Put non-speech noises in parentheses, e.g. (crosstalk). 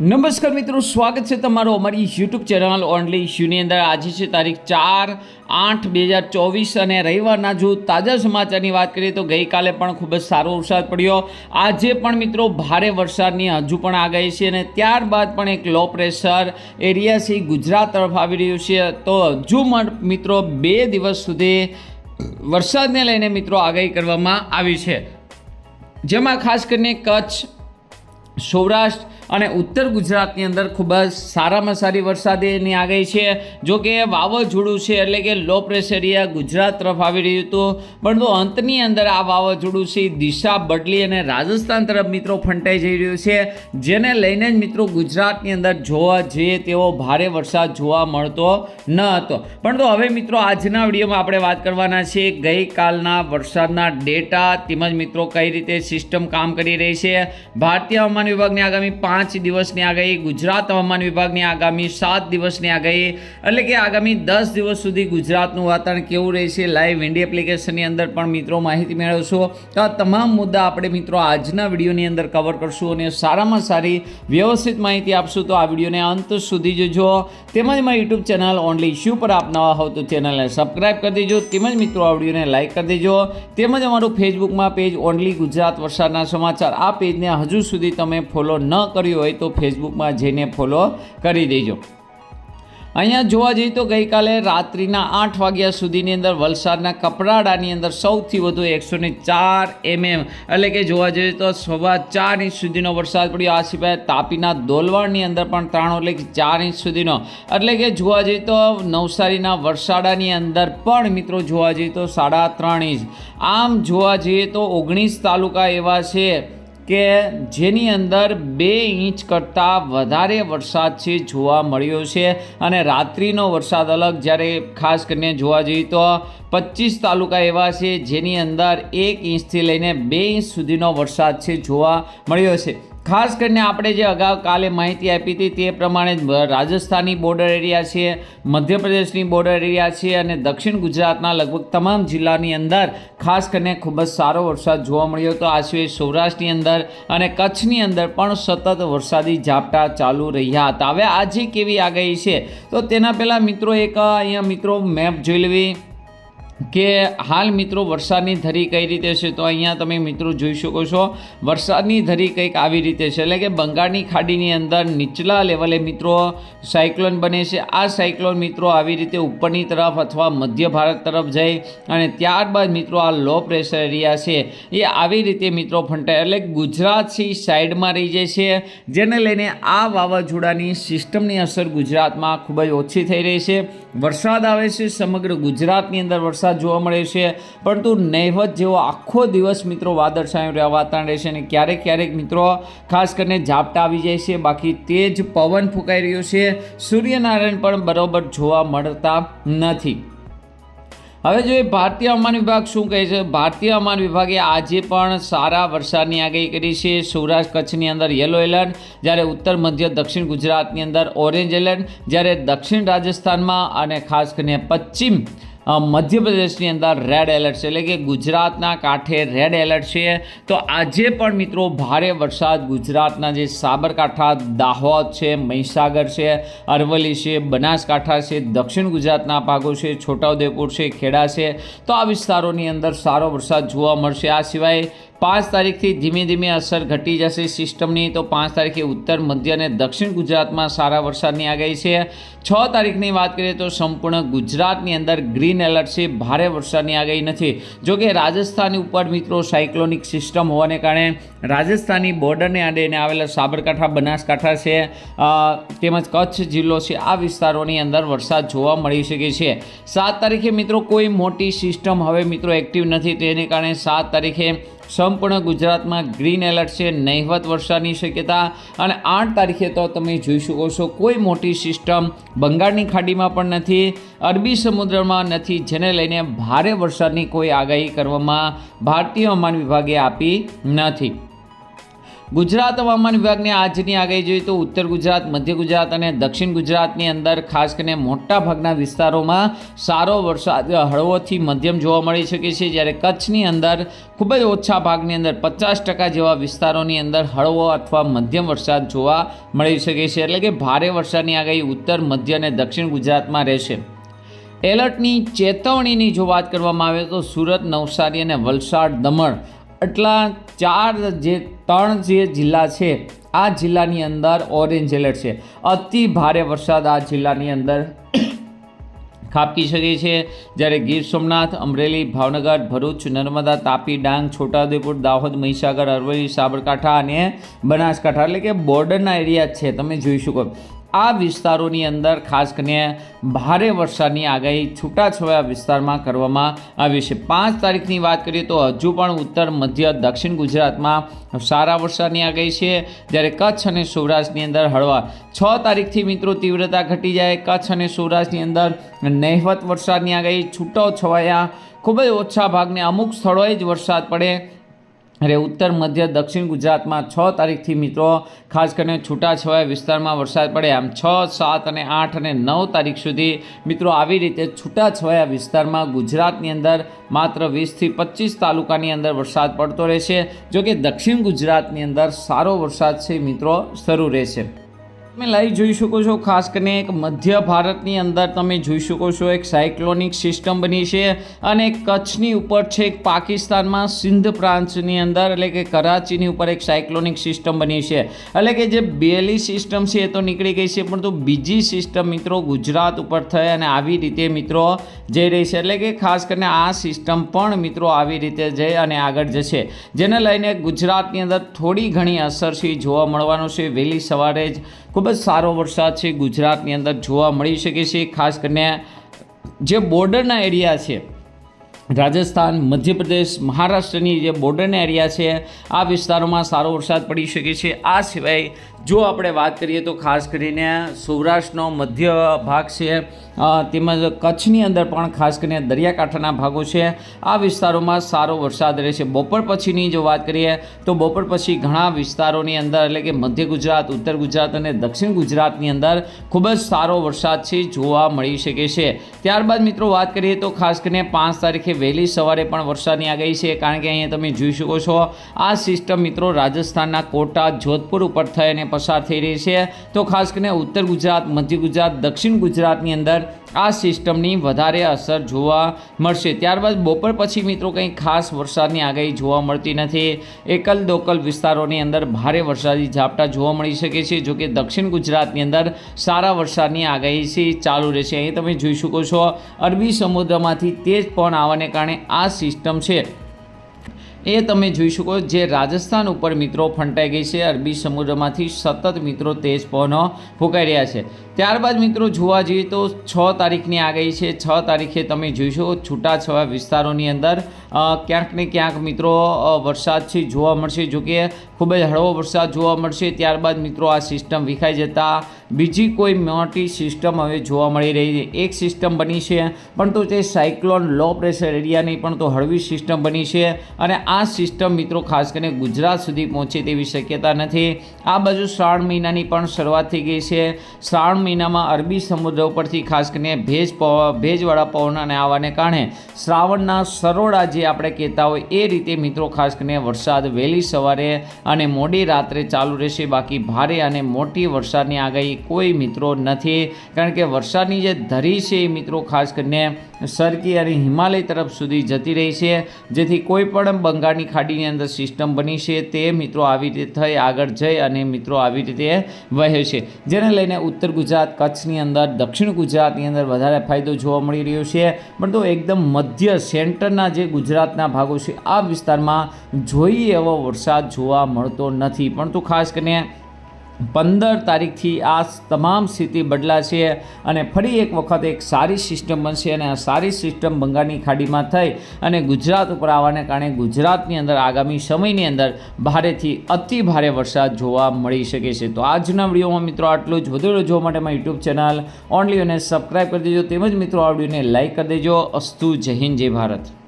નમસ્કાર મિત્રો, સ્વાગત છે તમારો અમારી યુટ્યુબ ચેનલ ઓનલી ઇશ્યુની અંદર. આજે છે તારીખ ચાર આઠ બે હજાર ચોવીસ અને રવિવારના જો તાજા સમાચારની વાત કરીએ તો ગઈકાલે પણ ખૂબ જ સારો વરસાદ પડ્યો. આજે પણ મિત્રો ભારે વરસાદની હજુ પણ આગાહી છે અને ત્યારબાદ પણ એક લો પ્રેશર એરિયા ગુજરાત તરફ આવી રહ્યું છે. તો હજુ મિત્રો બે દિવસ સુધી વરસાદને લઈને મિત્રો આગાહી કરવામાં આવી છે. જેમાં ખાસ કરીને કચ્છ, સૌરાષ્ટ્ર અને ઉત્તર ગુજરાતની અંદર ખૂબ જ સારામાં સારી વરસાદની આગાહી છે. જો કે વાવાઝોડું છે એટલે કે લો પ્રેશર એરિયા ગુજરાત તરફ આવી રહ્યું હતું. પરંતુ અંતની અંદર આ વાવાઝોડું છે, દિશા બદલી અને રાજસ્થાન તરફ મિત્રો ફંટાઈ જઈ રહ્યું છે. જેને લઈને જ મિત્રો ગુજરાતની અંદર જોવા જઈએ તેવો ભારે વરસાદ જોવા મળતો ન હતો. પરંતુ હવે મિત્રો આજના વિડીયોમાં આપણે વાત કરવાના છે ગઈકાલના વરસાદના ડેટા તેમજ મિત્રો કઈ રીતે સિસ્ટમ કામ કરી રહી છે. ભારતીય હવામાન વિભાગની આગામી પાંચ દિવસની આગાહી ગુજરાત હવામાન વિભાગની આગામી સાત દિવસની આગાહી એટલે કે આગામી દસ દિવસ સુધી ગુજરાતનું વાતાવરણ કેવું રહેશે લાઈવ ઇન્ડિયા એપ્લિકેશનની અંદર પણ મિત્રો માહિતી મેળવશો. તો આ તમામ મુદ્દા આપણે મિત્રો આજના વિડીયોની અંદર કવર કરશું અને સારામાં સારી વ્યવસ્થિત માહિતી આપશું. તો આ વિડીયોને અંત સુધી જોજો. તેમજ મારી યુટ્યુબ ચેનલ ઓનલી ઇશ્યુ પર આપ નવા હોવ તો ચેનલને સબસ્ક્રાઇબ કરી દેજો. તેમજ મિત્રો આ વિડીયોને લાઇક કરી દેજો. તેમજ અમારું ફેસબુકમાં પેજ ઓનલી ગુજરાત વરસાદના સમાચાર, આ પેજને હજુ સુધી તમે ફોલો ન કર્યું હોય તો ફેસબુકમાં જઈને ફોલો કરી દેજો. અહીંયા જોવા જઈએ તો ગઈકાલે રાત્રિના આઠ વાગ્યા સુધીની અંદર વલસાડના કપરાડાની અંદર સૌથી વધુ એકસો ને ચાર એમએમ એટલે કે જોવા જઈએ તો સવા ચાર ઇંચ સુધીનો વરસાદ પડ્યો. આ સિવાય તાપીના દોલવાડની અંદર પણ ત્રણ એટલે કે ચાર ઇંચ સુધીનો. એટલે કે જોવા જઈએ તો નવસારીના વરસાડાની અંદર પણ મિત્રો જોવા જઈએ તો સાડા ત્રણ ઇંચ. આમ જોવા જઈએ તો ઓગણીસ તાલુકા એવા છે કે જેની અંદર બે ઇંચ કરતાં વધારે વરસાદ છે જોવા મળ્યો છે અને રાત્રિનો વરસાદ અલગ. જ્યારે ખાસ કરીને જોવા જઈએ તો પચીસ તાલુકા એવા છે જેની અંદર એક ઇંચથી લઈને બે ઇંચ સુધીનો વરસાદ છે જોવા મળ્યો છે. ખાસ કરીને આપણે જે અગાઉ કાલે માહિતી આપી હતી તે પ્રમાણે રાજસ્થાનની રાજસ્થાની બોર્ડર એરિયા છે, મધ્યપ્રદેશની બોર્ડર એરિયા છે અને દક્ષિણ ગુજરાતના લગભગ તમામ જિલ્લાની અંદર ખાસ કરીને ખૂબ જ સારો વરસાદ જોવા મળ્યો હતો. આ સિવાય સૌરાષ્ટ્રની અંદર અને કચ્છની અંદર પણ સતત વરસાદી ઝાપટા ચાલુ રહ્યા હતા. હવે આજે કેવી આગાહી છે, તો તેના પહેલાં મિત્રો એક અહીંયા મિત્રો મેપ જોઈ લેવી. કે હાલ મિત્રો વરસાદની ધરી કઈ રીતે છે તો અહીંયા તમે મિત્રો જોઈ શકો છો. વરસાદની ધરી કંઈક આવી રીતે છે. એટલે કે બંગાળની ખાડીની અંદર નીચલા લેવલે મિત્રો સાયક્લોન બને છે. આ સાયક્લોન મિત્રો આવી રીતે ઉપરની તરફ અથવા મધ્ય ભારત તરફ જઈ અને ત્યારબાદ મિત્રો આ લો પ્રેશર એરિયા છે એ આવી રીતે મિત્રો ફંટાય. એટલે ગુજરાત છે એ સાઈડમાં રહી જાય છે. જેને લઈને આ વાવાઝોડાની સિસ્ટમની અસર ગુજરાતમાં ખૂબ જ ઓછી થઈ રહી છે. વરસાદ આવે છે સમગ્ર ગુજરાતની અંદર વરસાદ જોવા મળે છે. પરંતુ નહેવત જેવો આખો દિવસ મિત્રો વાદળછાયું રહ્યા, વાતાવરણ રહેશે અને ક્યારેક ક્યારેક મિત્રો ખાસ કરીને ઝાપટા આવી જાય છે. બાકી તેજ પવન ફૂંકાઈ રહ્યો છે. સૂર્યનારાયણ પણ બરાબર જોવા મળતા નથી. હવે જોઈએ ભારતીય હવામાન વિભાગ શું કહે છે? ભારતીય હવામાન વિભાગે આજે પણ સારા વરસાદની આગાહી કરી છે. સૌરાષ્ટ્ર કચ્છની અંદર યલો એલર્ટ, જ્યારે ઉત્તર, મધ્ય, દક્ષિણ ગુજરાતની અંદર ઓરેન્જ એલર્ટ, જ્યારે દક્ષિણ રાજસ્થાનમાં અને ખાસ કરીને પશ્ચિમ મધ્યપ્રદેશની અંદર રેડ એલર્ટ છે. એટલે કે ગુજરાતના કાંઠે રેડ એલર્ટ છે. તો આજે પણ મિત્રો ભારે વરસાદ, ગુજરાતના જે સાબરકાંઠા, દાહોદ છે, મહીસાગર છે, અરવલ્લી છે, બનાસકાંઠા છે, દક્ષિણ ગુજરાતના ભાગો છે, છોટાઉદેપુર છે, ખેડા છે. તો આ વિસ્તારોની અંદર સારો વરસાદ જોવા મળશે. આ સિવાય પાંચ તારીખથી ધીમે ધીમે અસર ઘટી જશે સિસ્ટમની. તો પાંચ તારીખે ઉત્તર, મધ્ય અને દક્ષિણ ગુજરાતમાં સારા વરસાદની આગાહી છે. છ તારીખની વાત કરીએ તો સંપૂર્ણ ગુજરાતની અંદર ગ્રીન એલર્ટ છે. ભારે વરસાદની આગાહી નથી. જોકે રાજસ્થાન ઉપર મિત્રો સાયક્લોનિક સિસ્ટમ હોવાને કારણે રાજસ્થાની બોર્ડરને આડેને આવેલા સાબરકાંઠા, બનાસકાંઠા છે તેમજ કચ્છ જિલ્લો છે, આ વિસ્તારોની અંદર વરસાદ જોવા મળી શકે છે. સાત તારીખે મિત્રો કોઈ મોટી સિસ્ટમ હવે મિત્રો એક્ટિવ નથી. તેને કારણે સાત તારીખે સંપૂર્ણ ગુજરાતમાં ગ્રીન એલર્ટ છે, નહિવત વરસાદની શક્યતા અને આઠ તારીખે તો તમે જોઈ શકો છો, કોઈ મોટી સિસ્ટમ બંગાળની ખાડીમાં પણ નથી, અરબી સમુદ્રમાં નથી, જેને લઈને ભારે વરસાદની કોઈ આગાહી કરવામાં ભારતીય હવામાન વિભાગે આપી નથી. ગુજરાત હવામાન વિભાગની આજની આગાહી જોઈએ તો ઉત્તર ગુજરાત, મધ્ય ગુજરાત અને દક્ષિણ ગુજરાતની અંદર ખાસ કરીને મોટા ભાગના વિસ્તારોમાં સારો વરસાદ હળવોથી મધ્યમ જોવા મળી શકે છે. જ્યારે કચ્છની અંદર ખૂબ જ ઓછા ભાગની અંદર પચાસ ટકા જેવા વિસ્તારોની અંદર હળવો અથવા મધ્યમ વરસાદ જોવા મળી શકે છે. એટલે કે ભારે વરસાદની આગાહી ઉત્તર, મધ્ય અને દક્ષિણ ગુજરાતમાં રહેશે. એલર્ટની ચેતવણીની જો વાત કરવામાં આવે તો સુરત, નવસારી અને વલસાડ દમણ એટલા ચાર જે ત્રણ જે જિલ્લા છે, આ જિલ્લાની અંદર ઓરેન્જ એલર્ટ છે. અતિ ભારે વરસાદ આ જિલ્લાની અંદર (coughs) ખાબકી શકે છે. જ્યારે ગીર સોમનાથ, અમરેલી, ભાવનગર, ભરૂચ, નર્મદા, તાપી, ડાંગ, છોટાઉદેપુર, દાહોદ, મહીસાગર, અરવલ્લી, સાબરકાંઠા અને બનાસકાંઠા એટલે કે બોર્ડરના એરિયા છે. તમે જોઈ શકો. આ વિસ્તારોની અંદર ખાસ કરીને ભારે વરસાદની આગાહી છૂટાછવાયા વિસ્તારમાં કરવામાં આવી છે. પાંચ તારીખની વાત કરીએ તો હજુ પણ ઉત્તર, મધ્ય, દક્ષિણ ગુજરાતમાં સારા વરસાદની આગાહી છે. જ્યારે કચ્છ અને સૌરાષ્ટ્રની અંદર હળવા છ તારીખથી મિત્રો તીવ્રતા ઘટી જાય. કચ્છ અને સૌરાષ્ટ્રની અંદર નહેવત વરસાદની આગાહી છૂટો છવાયા. ખૂબ જ ઓછા ભાગને અમુક સ્થળોએ જ વરસાદ પડે. અરે ઉત્તર, મધ્ય, દક્ષિણ ગુજરાતમાં છ તારીખથી મિત્રો, ખાસ કરીને છૂટાછવાયા વિસ્તારમાં વરસાદ પડે. આમ છ, સાત અને આઠ અને નવ તારીખ સુધી મિત્રો આવી રીતે છૂટાછવાયા વિસ્તારમાં ગુજરાતની અંદર માત્ર વીસથી પચીસ તાલુકાની અંદર વરસાદ પડતો રહેશે જો કે દક્ષિણ ગુજરાતની અંદર સારો વરસાદ છે મિત્રો, શરૂ રહેશે. તમે લાઈવ જોઈ શકો છો, ખાસ કરીને એક મધ્ય ભારતની અંદર તમે જોઈ શકો છો, એક સાયક્લોનિક સિસ્ટમ બની છે અને કચ્છની ઉપર છે, એક પાકિસ્તાનમાં સિંધ પ્રાંતની અંદર, એટલે કે કરાચીની ઉપર એક સાયક્લોનિક સિસ્ટમ બની છે. એટલે કે જે બેલી સિસ્ટમ છે એ તો નીકળી ગઈ છે, પરંતુ બીજી સિસ્ટમ મિત્રો ગુજરાત ઉપર થઈ અને આવી રીતે મિત્રો જઈ રહી છે. એટલે કે ખાસ કરીને આ સિસ્ટમ પણ મિત્રો આવી રીતે જઈ અને આગળ જશે. જેને લઈને ગુજરાતની અંદર થોડી ઘણી અસર છે, જોવા મળવાનું છે. વહેલી સવારે જ ખૂબ જ સારો વરસાદ છે ગુજરાતની અંદર જોવા મળી શકે છે, ખાસ કરીને જે બોર્ડરના એરિયા છે, રાજસ્થાન, મધ્યપ્રદેશ, મહારાષ્ટ્રની જે બોર્ડરના એરિયા છે, આ વિસ્તારોમાં સારો વરસાદ પડી શકે છે. આ સિવાય જો આપણે વાત કરીએ તો ખાસ કરીને સૌરાષ્ટ્રનો મધ્ય ભાગ છે તેમજ કચ્છની અંદર પણ ખાસ કરીને દરિયાકાંઠાના ભાગો છે. આ વિસ્તારોમાં સારો વરસાદ રહે છે બપોર પછીની જો વાત કરીએ તો બપોર પછી ઘણા વિસ્તારોની અંદર એટલે કે મધ્ય ગુજરાત, ઉત્તર ગુજરાત અને દક્ષિણ ગુજરાતની અંદર ખૂબ જ સારો વરસાદ છે, જોવા મળી શકે છે. ત્યારબાદ મિત્રો વાત કરીએ તો ખાસ કરીને પાંચ તારીખે વહેલી સવારે પણ વરસાદની આગાહી છે, કારણ કે અહીંયા તમે જોઈ શકો છો, આ સિસ્ટમ મિત્રો રાજસ્થાનના કોટા, જોધપુર ઉપર થઈ અને પસાર થઈ રહી છે. તો ખાસ કરીને ઉત્તર ગુજરાત, મધ્ય ગુજરાત, દક્ષિણ ગુજરાતની અંદર આ સિસ્ટમની વધારે અસર જોવા મળશે. ત્યારબાદ બપોર પછી મિત્રો કંઈ ખાસ વરસાદની આગાહી જોવા મળતી નથી. એકલ દોકલ વિસ્તારોની અંદર ભારે વરસાદી ઝાપટા જોવા મળી શકે છે, જોકે દક્ષિણ ગુજરાતની અંદર સારા વરસાદની આગાહી છે, ચાલુ રહેશે. અહીં તમે જોઈ શકો છો, અરબી સમુદ્રમાંથી તેજ પવન આવવાને કારણે આ સિસ્ટમ છે. એ તમે જોઈ શકો જે રાજસ્થાન ઉપર મિત્રો ફંટાઈ ગઈ છે. અરબી સમુદ્રમાંથી સતત મિત્રો તેજ પવનો ફૂંકાઈ રહ્યા છે. ત્યારબાદ મિત્રો જોવા જઈએ તો છ તારીખની આગાહી છે. છ તારીખે તમે જોઈ શકો છૂટાછવાયા વિસ્તારોની અંદર ક્યાંક ને ક્યાંક મિત્રો વરસાદ છે, જોવા મળશે. જો કે ખૂબ જ હળવો વરસાદ જોવા મળશે. ત્યારબાદ મિત્રો આ સિસ્ટમ વિખાઈ જતાં બીજી કોઈ મોટી સિસ્ટમ હવે જોવા મળી રહી છે. એક સિસ્ટમ બની છે પરંતુ તે સાયક્લોન લો પ્રેશર એરિયાની પણ તો હળવી સિસ્ટમ બની છે અને આ સિસ્ટમ મિત્રો ખાસ કરીને ગુજરાત સુધી પહોંચે તેવી શક્યતા નથી. આ બાજુ શ્રાવણ મહિનાની પણ શરૂઆત થઈ ગઈ છે. શ્રાવણ મહિનામાં અરબી સમુદ્ર ઉપરથી ખાસ કરીને ભેજ ભેજવાળા પવનને આવવાને કારણે શ્રાવણના સરોડા જે આપણે કહેતા હોય એ રીતે મિત્રો ખાસ કરીને વરસાદ વહેલી સવારે અને મોડી રાત્રે ચાલુ રહેશે. બાકી ભારે અને મોટી વરસાદની આગાહી કોઈ મિત્રો નથી. કારણ કે વરસાદની જે ધરી છે એ મિત્રો ખાસ કરીને સરકી અને હિમાલય તરફ સુધી જતી રહી છે. જેથી કોઈ પણ બંગાળની ખાડીની અંદર સિસ્ટમ બની છે તે મિત્રો આવી રીતે થઈ આગળ જઈ અને મિત્રો આવી રીતે વહે છે. જેને લઈને ઉત્તર ગુજરાત કચ્છની અંદર, દક્ષિણ ગુજરાતની અંદર વધારે ફાયદો જોવા મળી રહ્યો છે. પરંતુ એકદમ મધ્ય સેન્ટરના જે ગુજરાતના ભાગો છે, આ વિસ્તારમાં જોઈએ એવો વરસાદ જોવા મળતો નથી. પરંતુ ખાસ કરીને પંદર તારીખથી આ તમામ સ્થિતિ બદલાશે અને ફરી એક વખત એક સારી સિસ્ટમ બનશે અને આ સારી સિસ્ટમ બંગાળની ખાડીમાં થઈ અને ગુજરાત ઉપર આવવાને કારણે ગુજરાતની અંદર આગામી સમયની અંદર ભારેથી અતિ ભારે વરસાદ જોવા મળી શકે છે. તો આજના વિડીયોમાં મિત્રો આટલું જ. વધુ જોવા માટે મારી યુટ્યુબ ચેનલ ઓનલી અને સબસ્ક્રાઈબ કરી દેજો. તેમજ મિત્રો આ વિડીયોને લાઈક કરી દેજો. અસ્તુ જય હિન્દ, જય ભારત.